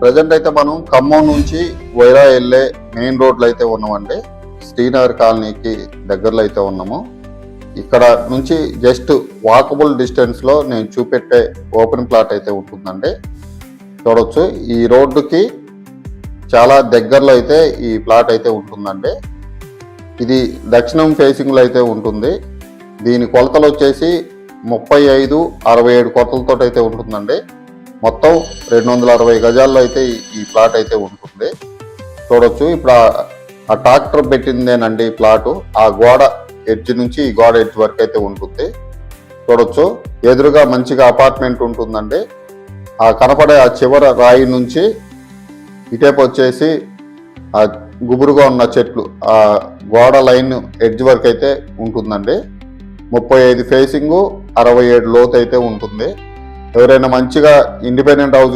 Present అయితే మనం ఖమ్మం నుంచి వైరా వెళ్ళే మెయిన్ రోడ్లో అయితే ఉన్నామండి. శ్రీనగర్ కాలనీకి దగ్గరలో అయితే ఉన్నాము. ఇక్కడ నుంచి జస్ట్ వాకబుల్ డిస్టెన్స్లో నేను చూపెట్టే ఓపెన్ ప్లాట్ అయితే ఉంటుందండి. చూడవచ్చు ఈ రోడ్డుకి చాలా దగ్గరలో అయితే ఈ ప్లాట్ అయితే ఉంటుందండి. ఇది దక్షిణం ఫేసింగ్లో అయితే ఉంటుంది. దీని కొలతలు వచ్చేసి ముప్పై ఐదు అరవై ఏడు కొలతలతో అయితే ఉంటుందండి. మొత్తం రెండు వందల అరవై గజాల్లో అయితే ఈ- ప్లాట్ అయితే ఉంటుంది. చూడొచ్చు. ఇప్పుడు ఆ- ట్రాక్టర్ పెట్టిందేనండి ఈ ప్లాటు. ఆ గోడ ఎడ్జ్ నుంచి ఈ గోడ ఎడ్జ్ వరకు అయితే ఉంటుంది. చూడొచ్చు. ఎదురుగా మంచిగా అపార్ట్మెంట్ ఉంటుందండి. ఆ కనపడే ఆ చివర రాయి నుంచి ఇటేపు వచ్చేసి ఆ గుబురుగా ఉన్న చెట్లు ఆ గోడ లైన్ ఎడ్జ్ వరకు అయితే ఉంటుందండి. ముప్పై ఐదు ఫేసింగ్ అరవై ఏడు లోతు అయితే ఉంటుంది. ఎవరైనా మంచిగా ఇండిపెండెంట్ హౌస్